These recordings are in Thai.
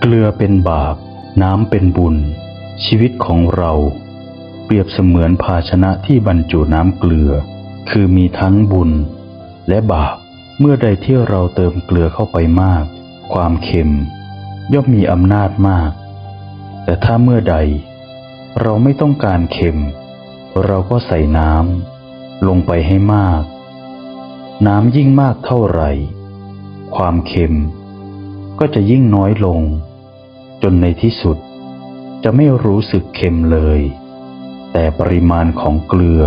เกลือเป็นบาป น้ำเป็นบุญ ชีวิตของเราเปรียบเสมือนภาชนะที่บรรจุน้ำเกลือ คือมีทั้งบุญ และบาป เมื่อใดที่เราเติมเกลือเข้าไปมาก ความเค็ม ย่อมมีอำนาจมาก แต่ถ้าเมื่อใด เราไม่ต้องการเค็ม เราก็ใส่น้ำลงไปให้มาก น้ำยิ่งมากเท่าไหร่ ความเค็ม ก็จะยิ่งน้อยลง จนในที่สุด จะไม่รู้สึกเค็มเลย แต่ปริมาณของเกลือ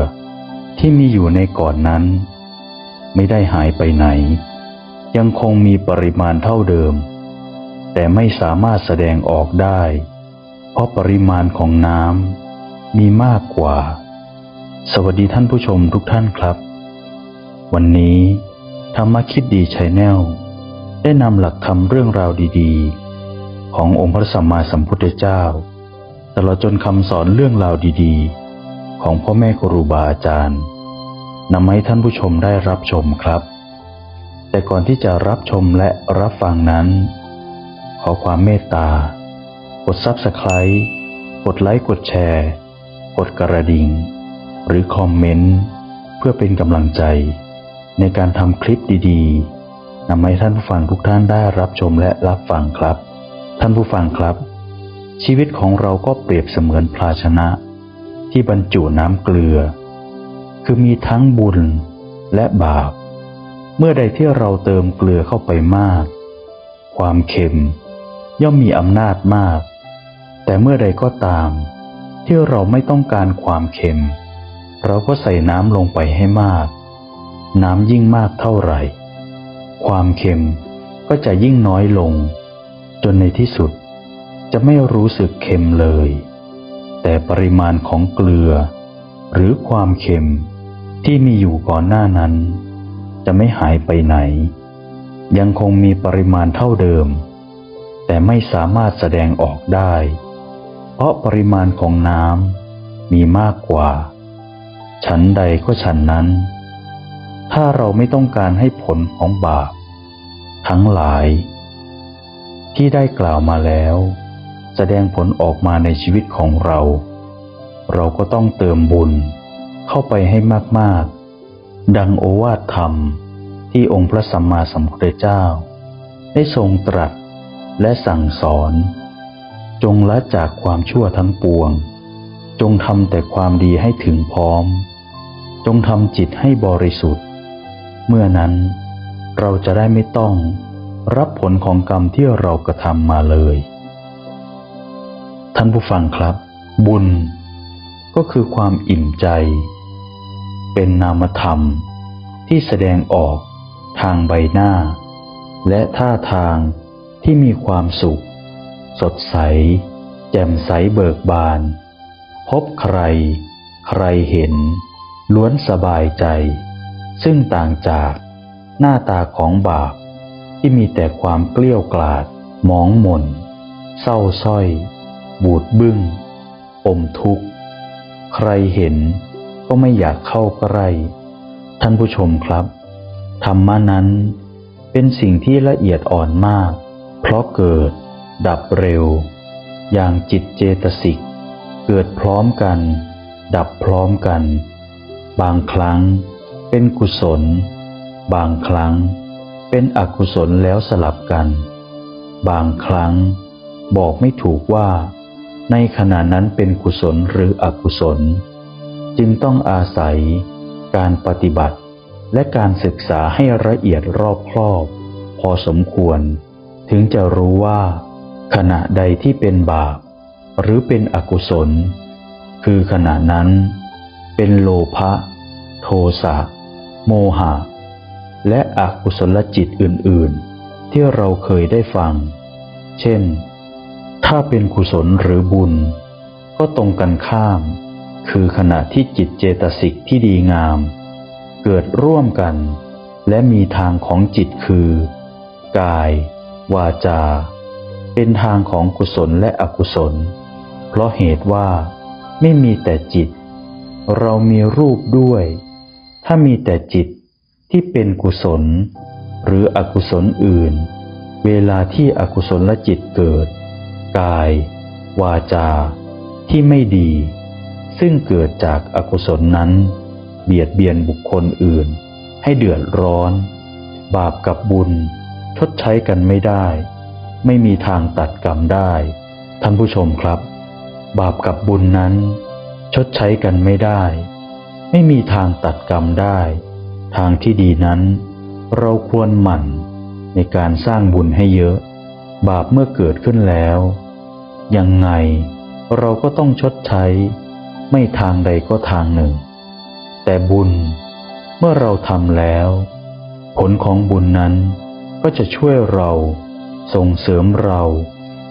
ที่มีอยู่ในก่อนนั้น ไม่ได้หายไปไหน ยังคงมีปริมาณเท่าเดิม แต่ไม่สามารถแสดงออกได้ เพราะปริมาณของน้ำมีมากกว่า สวัสดีท่านผู้ชมทุกท่านครับ วันนี้ธรรมคิดดีชัยแนล ได้นำหลักธรรมเรื่องราวดีๆ ขององค์พระสัมมาสัมพุทธเจ้า ตลอดจนคำสอนเรื่องราวดีๆ ของพ่อแม่ครูบาอาจารย์นำให้ท่านผู้ชมได้รับชมครับ แต่ก่อนที่จะรับชมและรับฟังนั้น ขอความเมตตา กด Subscribe กดไลค์กดแชร์ กดกระดิ่ง หรือคอมเมนต์ เพื่อเป็นกำลังใจในการทำคลิปดีๆ นำให้ท่านผู้ฟังทุกท่านได้รับชมและรับฟังครับ ท่านผู้ฟังครับ ชีวิตของเราก็เปรียบเสมือนภาชนะ ที่บรรจุน้ำเกลือ คือมีทั้งบุญและบาป เมื่อใดที่เราเติมเกลือเข้าไปมาก ความเค็ม ย่อมมีอำนาจมาก แต่เมื่อใดก็ตาม ที่เราไม่ต้องการความเค็ม เราก็ใส่น้ำลงไปให้มาก น้ำยิ่งมากเท่าไหร่ ความเค็มก็จะยิ่งน้อยลง จนในที่สุดจะไม่รู้สึกเค็มเลย แต่ปริมาณของเกลือ หรือความเค็มที่มีอยู่ก่อนหน้านั้น จะไม่หายไปไหน ยังคงมีปริมาณเท่าเดิม แต่ไม่สามารถแสดงออกได้ เพราะปริมาณของน้ำมีมากกว่าฉันใดก็ฉันนั้น ถ้าเราไม่ต้องการให้ผลของบาป ทั้งหลาย ที่ได้กล่าวมาแล้ว แสดงผลออกมาในชีวิตของเรา เราก็ต้องเติมบุญเข้าไปให้มากๆ ดังโอวาทธรรมที่องค์พระสัมมาสัมพุทธเจ้า ได้ทรงตรัสและสั่งสอน จงละจากความชั่วทั้งปวง จงทำแต่ความดีให้ถึงพร้อม จงทำจิตให้บริสุทธิ์ เมื่อนั้นเราจะได้ไม่ต้องรับผลของกรรมที่เรากระทำมาเลย ท่านผู้ฟังครับ บุญก็คือความอิ่มใจ เป็นนามธรรมที่แสดงออกทางใบหน้า และท่าทางที่มีความสุข สดใส แจ่มใสเบิกบาน พบใคร ใครเห็น ล้วนสบายใจ ซึ่งต่างจากหน้าตาของบาปที่มีแต่ความเกลี้ยวกล่อดหมองหม่น เศร้าสร้อย บูดบึ้ง อมทุกข์ ใครเห็นก็ไม่อยากเข้าใกล้ ท่านผู้ชมครับ ธรรมะนั้นเป็นสิ่งที่ละเอียดอ่อนมาก เพราะเกิด ดับเร็ว อย่างจิตเจตสิก เกิดพร้อมกัน ดับพร้อมกัน บางครั้ง เป็นกุศล บางครั้งเป็นอกุศลแล้วสลับกัน บางครั้งบอกไม่ถูกว่า ในขณะนั้นเป็นกุศลหรืออกุศล จึงต้องอาศัยการปฏิบัติและการศึกษาให้ละเอียดรอบครอบ พอสมควร ถึงจะรู้ว่า ขณะใดที่เป็นบาป หรือเป็นอกุศล คือขณะนั้น เป็นโลภะโทสะ โมหะ และอกุศลจิตอื่น ๆ ที่เราเคยได้ฟัง เช่น ถ้าเป็นกุศลหรือบุญ ก็ตรงกันข้าม คือขณะที่จิตเจตสิกที่ดีงาม เกิดร่วมกัน และมีทางของจิตคือ กาย วาจา เป็นทางของกุศลและอกุศล เพราะเหตุว่าไม่มีแต่จิต เรามีรูปด้วย ถ้ามีแต่จิตที่เป็นกุศล หรืออกุศลอื่น เวลาที่อกุศลลจิตเกิด กาย วาจา ที่ไม่ดี ซึ่งเกิดจากอากุศลนั้น เบียดเบียนบุคคลอื่น ให้เดือดร้อน บาปกับบุญ ชดใช้กันไม่ได้ ไม่มีทางตัดกรรมได้ ท่านผู้ชมครับ บาปกับบุญนั้น ชดใช้กันไม่ได้ ไม่มีทางตัดกรรมได้ ทางที่ดีนั้น เราควรหมั่นในการสร้างบุญให้เยอะ บาปเมื่อเกิดขึ้นแล้ว ยังไงเราก็ต้องชดใช้ ไม่ทางใดก็ทางหนึ่ง แต่บุญเมื่อเราทำแล้ว ผลของบุญนั้นก็จะช่วยเราส่งเสริมเรา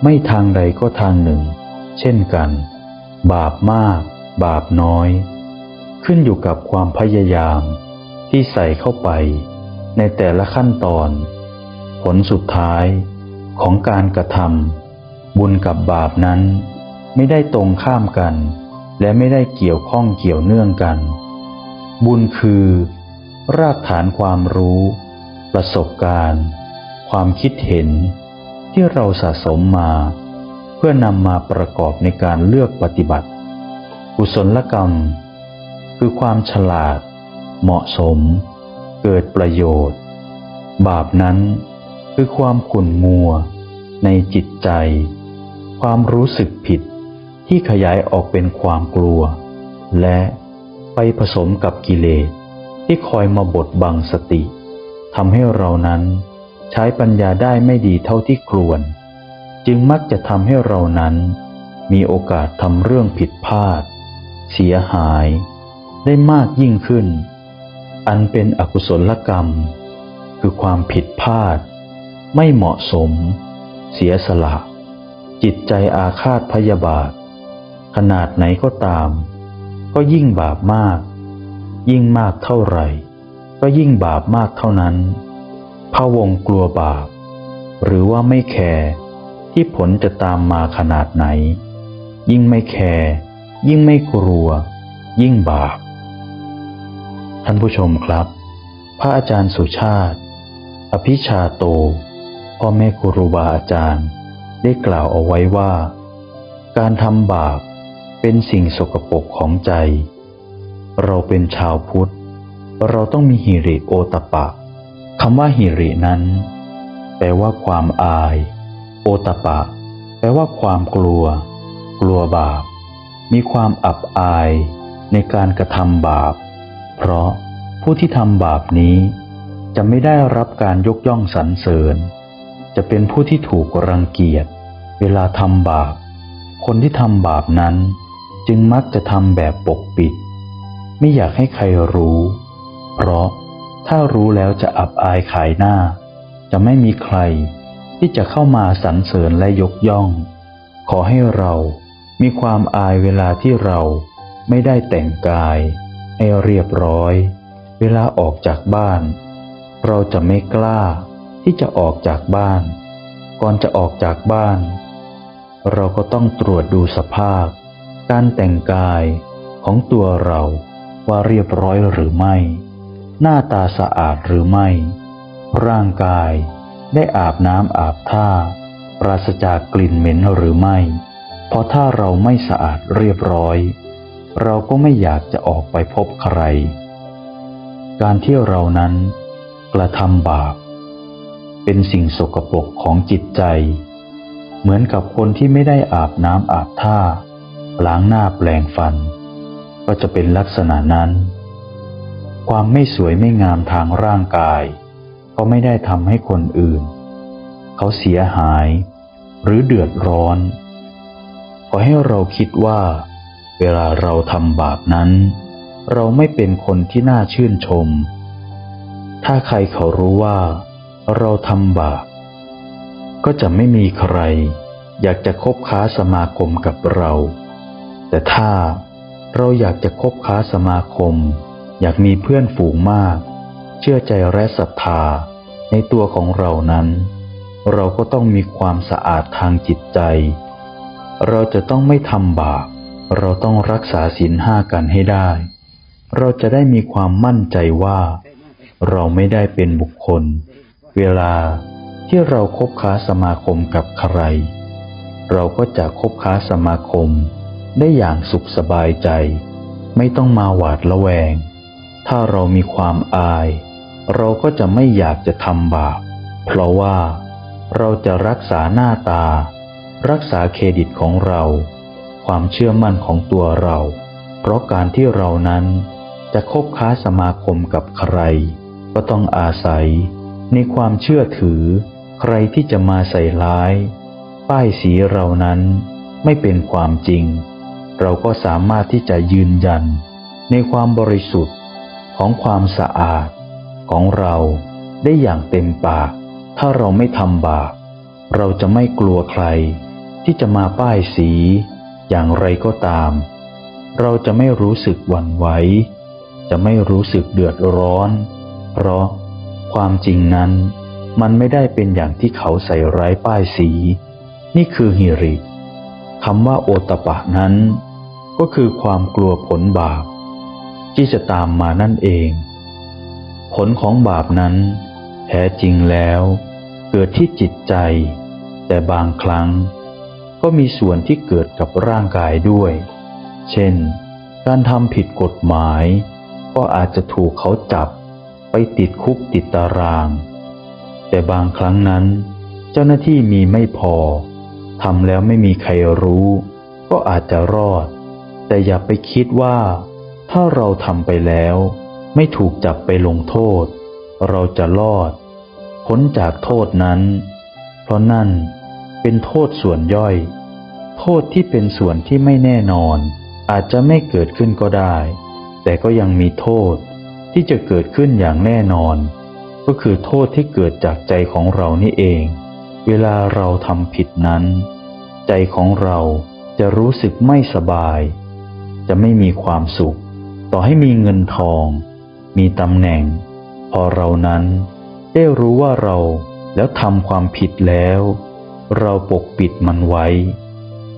ไม่ทางใดก็ทางหนึ่ ง เช่นกัน บาปมาก บาปน้อย ขึ้นอยู่กับความพยายามที่ใส่เข้าไปในแต่ละขั้นตอน ผลสุดท้ายของการกระทำบุญกับบาปนั้น ไม่ได้ตรงข้ามกัน และไม่ได้เกี่ยวข้องเกี่ยวเนื่องกัน บุญคือ รากฐานความรู้ ประสบการณ์ ความคิดเห็นที่เราสะสมมา เพื่อนำมาประกอบในการเลือกปฏิบัติ กุศลกรรม คือความฉลาด เหมาะสม เกิดประโยชน์ บาปนั้นคือความขุ่นมัว ในจิตใจ ความรู้สึกผิดที่ขยายออกเป็นความกลัว และไปผสมกับกิเลสที่คอยมาบดบังสติทำให้เรานั้นใช้ปัญญาได้ไม่ดีเท่าที่ควร จึงมักจะทำให้เรานั้น มีโอกาสทำเรื่องผิดพลาด เสียหาย ได้มากยิ่งขึ้น อันเป็นอกุศลกรรม คือความผิดพลาด ไม่เหมาะสม เสียสละ จิตใจอาฆาตพยาบาท ขนาดไหนก็ตาม ก็ยิ่งบาปมาก ยิ่งมากเท่าไหร่ ก็ยิ่งบาปมากเท่านั้นพะวงกลัวบาป หรือว่าไม่แคร์ที่ผลจะตามมาขนาดไหน ยิ่งไม่แคร์ยิ่งไม่กลัว ยิ่งบาป ท่านผู้ชมครับ พระอาจารย์สุชาติ อภิชาโต พ่อแม่ครูบาอาจารย์ ได้กล่าวเอาไว้ว่า การทำบาปเป็นสิ่งสกปรกของใจ เราเป็นชาวพุทธ เราต้องมีหิริโอตปะคำว่าหิรินั้น แปลว่าความอาย โอตปปะแปลว่าความกลัว กลัวบาป มีความอับอายในการกระทำบาป เพราะผู้ที่ทำบาปนี้ จะไม่ได้รับการยกย่องสรรเสริญ จะเป็นผู้ที่ถูกรังเกียจ เวลาทำบาป คนที่ทำบาปนั้น จึงมักจะทำแบบปกปิด ไม่อยากให้ใครรู้ เพราะถ้ารู้แล้วจะอับอายขายหน้า จะไม่มีใครที่จะเข้ามาสรรเสริญและยกย่อง ขอให้เรามีความอายเวลาที่เราไม่ได้แต่งกาย ให้เรียบร้อย เวลาออกจากบ้าน เราจะไม่กล้าที่จะออกจากบ้าน ก่อนจะออกจากบ้าน เราก็ต้องตรวจดูสภาพ การแต่งกายของตัวเราว่าเรียบร้อยหรือไม่ หน้าตาสะอาดหรือไม่ ร่างกายได้อาบน้ำอาบท่า ปราศจากกลิ่นเหม็นหรือไม่ เพราะถ้าเราไม่สะอาดเรียบร้อย เราก็ไม่อยากจะออกไปพบใคร การที่เรานั้นกระทำบาป เป็นสิ่งสกปรกของจิตใจ เหมือนกับคนที่ไม่ได้อาบน้ำอาบท่า ล้างหน้าแปลงฟัน ก็จะเป็นลักษณะนั้น ความไม่สวยไม่งามทางร่างกาย ก็ไม่ได้ทำให้คนอื่น เขาเสียหาย หรือเดือดร้อน ขอให้เราคิดว่า เวลาเราทำบาปนั้น เราไม่เป็นคนที่น่าชื่นชม ถ้าใครเขารู้ว่า เราทำบาป ก็จะไม่มีใคร อยากจะคบค้าสมาคมกับเรา แต่ถ้าเราอยากจะคบค้าสมาคม อยากมีเพื่อนฝูงมาก เชื่อใจและศรัทธาในตัวของเรานั้น เราก็ต้องมีความสะอาดทางจิตใจ เราจะต้องไม่ทำบาป เราต้องรักษาศีลห้ากันให้ได้ เราจะได้มีความมั่นใจว่า เราไม่ได้เป็นบุคคล เวลาที่เราคบค้าสมาคมกับใคร เราก็จะคบค้าสมาคมได้อย่างสุขสบายใจ ไม่ต้องมาหวาดระแวง ถ้าเรามีความอาย เราก็จะไม่อยากจะทำบาป เพราะว่าเราจะรักษาหน้าตา รักษาเครดิตของเรา ความเชื่อมั่นของตัวเรา เพราะการที่เรานั้นจะคบค้าสมาคมกับใคร ก็ต้องอาศัย ในความเชื่อถือ ใครที่จะมาใส่ร้าย ป้ายสีเรานั้นไม่เป็นความจริง เราก็สามารถที่จะยืนยัน ในความบริสุทธิ์ของความสะอาด ของเราได้อย่างเต็มปาก ถ้าเราไม่ทำบาปเราจะไม่กลัวใคร ที่จะมาป้ายสี อย่างไรก็ตาม เราจะไม่รู้สึกหวั่นไหว จะไม่รู้สึกเดือดร้อน เพราะความจริงนั้นมันไม่ได้เป็นอย่างที่เขาใส่ร้ายป้ายสี นี่คือฮิริคำว่าโอตปะนั้น ก็คือความกลัวผลบาป ที่จะตามมานั่นเอง ผลของบาปนั้น แท้จริงแล้ว เกิดที่จิตใจ แต่บางครั้ง ก็มีส่วนที่เกิดกับร่างกายด้วย เช่น การทำผิดกฎหมาย ก็อาจจะถูกเขาจับไปติดคุกติดตาราง แต่บางครั้งนั้น เจ้าหน้าที่มีไม่พอทำแล้วไม่มีใครรู้ ก็อาจจะรอด แต่อย่าไปคิดว่า ถ้าเราทำไปแล้ว ไม่ถูกจับไปลงโทษ เราจะรอดพ้นจากโทษนั้น เพราะนั่น เป็นโทษส่วนย่อย โทษที่เป็นส่วนที่ไม่แน่นอน อาจจะไม่เกิดขึ้นก็ได้ แต่ก็ยังมีโทษที่จะเกิดขึ้นอย่างแน่นอน ก็คือโทษที่เกิดจากใจของเรานี่เอง เวลาเราทำผิดนั้น ใจของเราจะรู้สึกไม่สบาย จะไม่มีความสุข ต่อให้มีเงินทอง มีตำแหน่ง พอเรานั้น ได้รู้ว่าเราแล้วทำความผิดแล้ว เราปกปิดมันไว้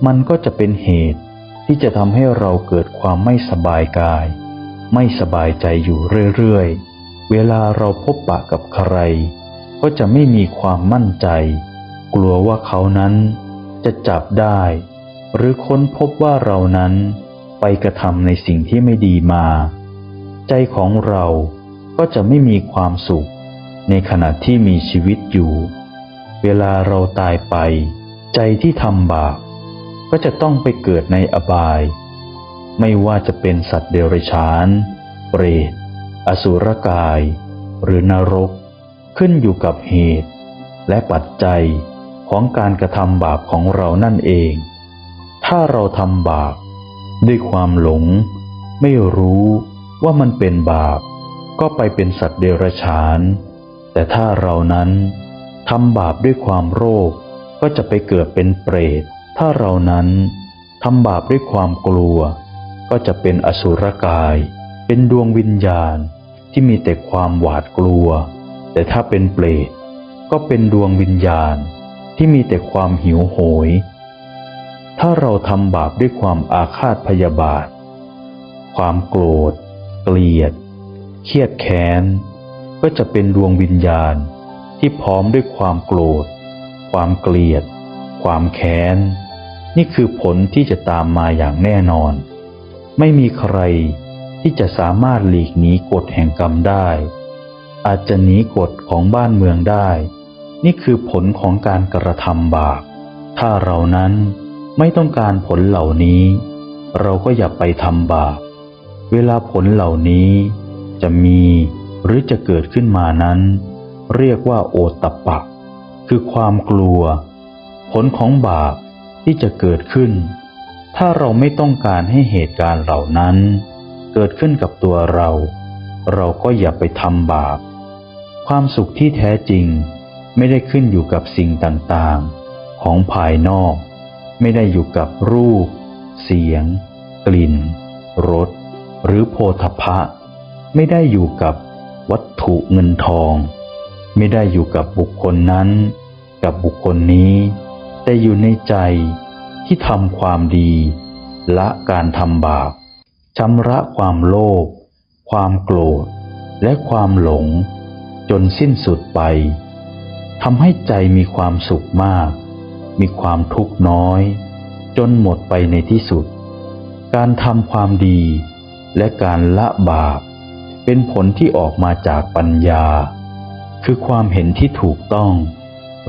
มันก็จะเป็นเหตุที่จะทำให้เราเกิดความไม่สบายกาย ไม่สบายใจอยู่เรื่อยๆ เวลาเราพบปะกับใคร ก็จะไม่มีความมั่นใจ กลัวว่าเขานั้นจะจับได้ หรือค้นพบว่าเรานั้นไปกระทำในสิ่งที่ไม่ดีมา ใจของเราก็จะไม่มีความสุข ในขณะที่มีชีวิตอยู่ เวลาเราตายไป ใจที่ทำบาปก็จะต้องไปเกิดในอบาย ไม่ว่าจะเป็นสัตว์เดรัจฉาน เปรต อสุรกาย หรือนรก ขึ้นอยู่กับเหตุ และปัจจัยของการกระทำบาปของเรานั่นเอง ถ้าเราทำบาป ด้วยความหลง ไม่รู้ว่ามันเป็นบาป ก็ไปเป็นสัตว์เดรัจฉาน แต่ถ้าเรานั้น ทำบาปด้วยความโลภก็จะไปเกิดเป็นเปรต ถ้าเรานั้นทำบาปด้วยความกลัว ก็จะเป็นอสุรกาย เป็นดวงวิญญาณที่มีแต่ความหวาดกลัว แต่ถ้าเป็นเปรตก็เป็นดวงวิญญาณที่มีแต่ความหิวโหย ถ้าเราทำบาปด้วยความอาฆาตพยาบาท ความโกรธ เกลียด เครียดแค้น ก็จะเป็นดวงวิญญาณ ที่พร้อมด้วยความโกรธ ความเกลียด ความแค้น นี่คือผลที่จะตามมาอย่างแน่นอน ไม่มีใครที่จะสามารถหลีกหนีกฎแห่งกรรมได้ อาจจะหนีกฎของบ้านเมืองได้ นี่คือผลของการกระทำบาป ถ้าเรานั้นไม่ต้องการผลเหล่านี้ เราก็อย่าไปทำบาป เวลาผลเหล่านี้จะมีหรือจะเกิดขึ้นมานั้น เรียกว่าโอตตปปะ คือความกลัว ผลของบาปที่จะเกิดขึ้น ถ้าเราไม่ต้องการให้เหตุการณ์เหล่านั้น เกิดขึ้นกับตัวเรา เราก็อย่าไปทำบาป ความสุขที่แท้จริงไม่ได้ขึ้นอยู่กับสิ่งต่างๆ ของภายนอก ไม่ได้อยู่กับรูป เสียง กลิ่นรสหรือโพธพะ ไม่ได้อยู่กับวัตถุเงินทอง ไม่ได้อยู่กับบุคคลนั้น กับบุคคลนี้ แต่อยู่ในใจที่ทำความดี ละการทำบาปชำระความโลภความโกรธ และความหลง จนสิ้นสุดไปทำให้ใจมีความสุขมาก มีความทุกข์น้อย จนหมดไปในที่สุด การทำความดีและการละบาป เป็นผลที่ออกมาจากปัญญา คือความเห็นที่ถูกต้อง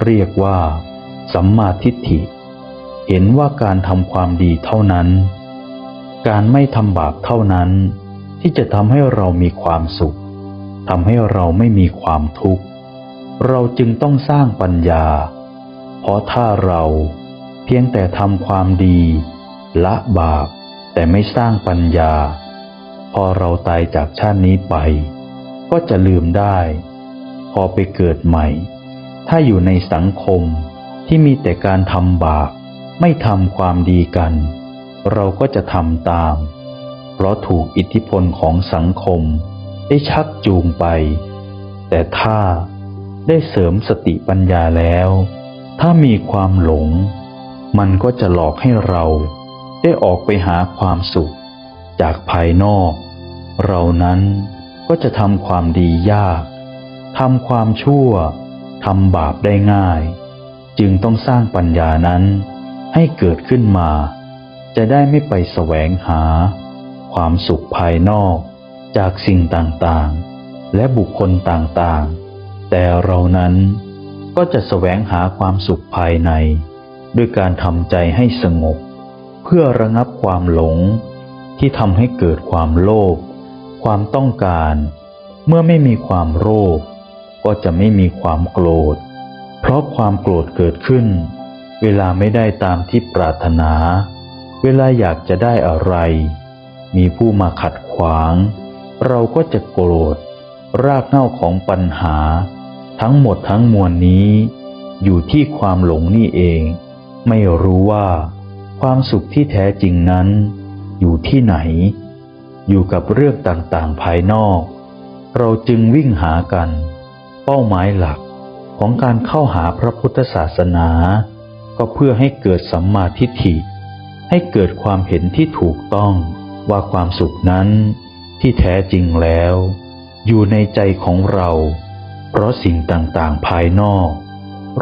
เรียกว่า สัมมาทิฏฐิ เห็นว่าการทำความดีเท่านั้น การไม่ทำบาปเท่านั้น ที่จะทำให้เรามีความสุขทำให้เราไม่มีความทุกข์ เราจึงต้องสร้างปัญญา เพราะถ้าเราเพียงแต่ทำความดี ละบาป แต่ไม่สร้างปัญญา พอเราตายจากชาตินี้ไป ก็จะลืมได้ อไปเกิดใหม่ ถ้าอยู่ในสังคมที่มีแต่การทำบาปไม่ทำความดีกัน เราก็จะทำตาม เพราะถูกอิทธิพลของสังคมได้ชักจูงไป แต่ถ้าได้เสริมสติปัญญาแล้ว ถ้ามีความหลง มันก็จะหลอกให้เราได้ออกไปหาความสุข จากภายนอก เรานั้นก็จะทำความดียาก ทำความชั่วทำบาปได้ง่าย จึงต้องสร้างปัญญานั้นให้เกิดขึ้นมา จะได้ไม่ไปแสวงหา ความสุขภายนอกจากสิ่งต่างๆ และบุคคลต่างๆ แต่เรานั้นก็จะแสวงหาความสุขภายใน ด้วยการทำใจให้สงบ เพื่อระงับความหลงที่ทำให้เกิดความโลภความต้องการ เมื่อไม่มีความโลภ ก็จะไม่มีความโกรธ เพราะความโกรธเกิดขึ้น เวลาไม่ได้ตามที่ปรารถนา เวลาอยากจะได้อะไร มีผู้มาขัดขวาง เราก็จะโกรธ รากเหง้าของปัญหา ทั้งหมดทั้งมวลนี้ อยู่ที่ความหลงนี่เอง ไม่รู้ว่า ความสุขที่แท้จริงนั้น อยู่ที่ไหน อยู่กับเรื่องต่างๆภายนอก เราจึงวิ่งหากัน เป้าหมายหลักของการเข้าหาพระพุทธศาสนา ก็เพื่อให้เกิดสัมมาทิฏฐิ ให้เกิดความเห็นที่ถูกต้องว่าความสุขนั้นที่แท้จริงแล้ว อยู่ในใจของเรา เพราะสิ่งต่างๆภายนอก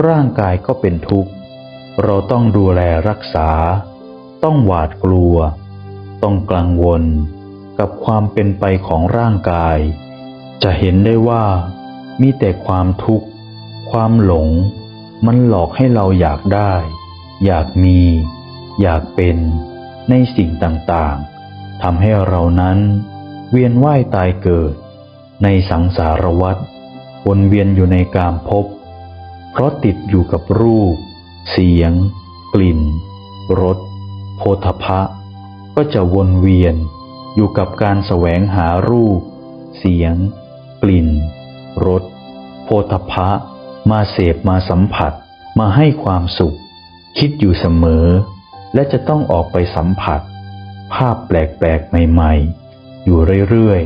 ร่างกายก็เป็นทุกข์ เราต้องดูแลรักษา ต้องหวาดกลัว ต้องกังวล กับความเป็นไปของร่างกาย จะเห็นได้ว่า มีแต่ความทุกข์ ความหลง มันหลอกให้เราอยากได้ อยากมี อยากเป็นในสิ่งต่างๆทำให้เรานั้น เวียนว่ายตายเกิด ในสังสารวัฏวนเวียนอยู่ในกามภพเพราะติดอยู่กับรูป เสียง กลิ่นรสโพธพะ ก็จะวนเวียนอยู่กับการแสวงหารูป เสียง กลิ่น รสโพธพะ มาเสพมาสัมผัส มาให้ความสุข คิดอยู่เสมอ และจะต้องออกไปสัมผัส ภาพแปลกๆใหม่ๆ อยู่เรื่อย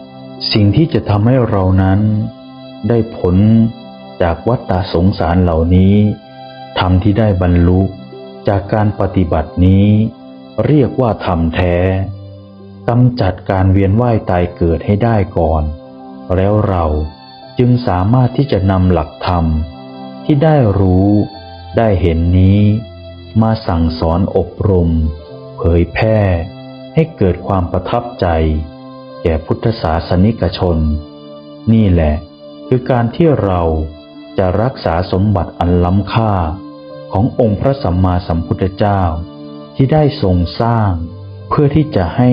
ๆ สิ่งที่จะทำให้เรานั้น ได้ผลจากวัฏฏะสงสารเหล่านี้ทำที่ได้บรรลุจากการปฏิบัตินี้ เรียกว่าธรรมแท้กำจัดการเวียนว่ายตายเกิดให้ได้ก่อน แล้วเรา จึงสามารถที่จะนำหลักธรรม ที่ได้รู้ ได้เห็นนี้ มาสั่งสอนอบรม เผยแพร่ ให้เกิดความประทับใจ แก่พุทธศาสนิกชน นี่แหละ คือการที่เราจะรักษาสมบัติอันล้ำค่า ขององค์พระสัมมาสัมพุทธเจ้า ที่ได้ทรงสร้าง เพื่อที่จะให้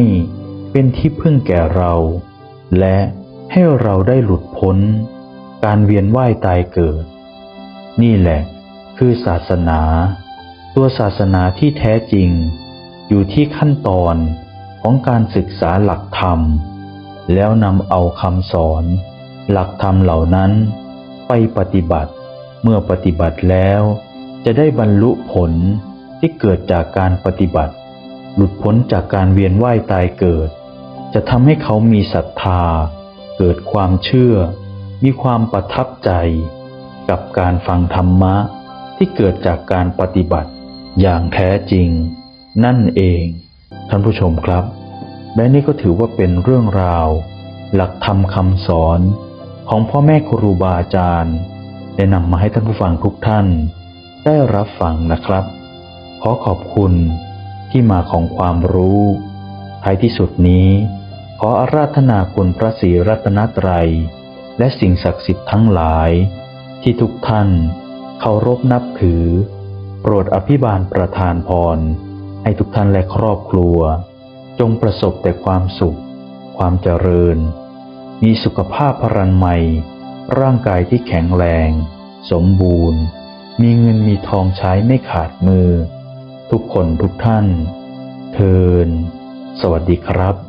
เป็นที่พึ่งแก่เรา และ ให้เราได้หลุดพ้น การเวียนว่ายตายเกิด นี่แหละ คือศาสนา ตัวศาสนาที่แท้จริง อยู่ที่ขั้นตอนของการศึกษาหลักธรรม แล้วนำเอาคำสอน หลักธรรมเหล่านั้น ไปปฏิบัติ เมื่อปฏิบัติแล้ว จะได้บรรลุผลที่เกิดจากการปฏิบัติ หลุดพ้นจากการเวียนว่ายตายเกิด จะทำให้เขามีศรัทธา เกิดความเชื่อ มีความประทับใจกับการฟังธรรมะที่เกิดจากการปฏิบัติอย่างแท้จริง นั่นเอง ท่านผู้ชมครับ และนี่ก็ถือว่าเป็นเรื่องราว หลักธรรมคำสอนของพ่อแม่ครูบาอาจารย์ได้นำมาให้ท่านผู้ฟังทุกท่าน ได้รับฟังนะครับ ขอขอบคุณที่มาของความรู้ท้ายที่สุดนี้ ขออาราธนาคุณพระศรีรัตนตรัย และสิ่งศักดิ์สิทธิ์ทั้งหลาย ที่ทุกท่านเคารพนับถือ โปรดอภิบาลประทานพร ให้ทุกท่านและครอบครัว จงประสบแต่ความสุข ความเจริญ มีสุขภาพพรันใหม่ ร่างกายที่แข็งแรง สมบูรณ์ มีเงินมีทองใช้ไม่ขาดมือ ทุกคนทุกท่าน เทิน สวัสดีครับ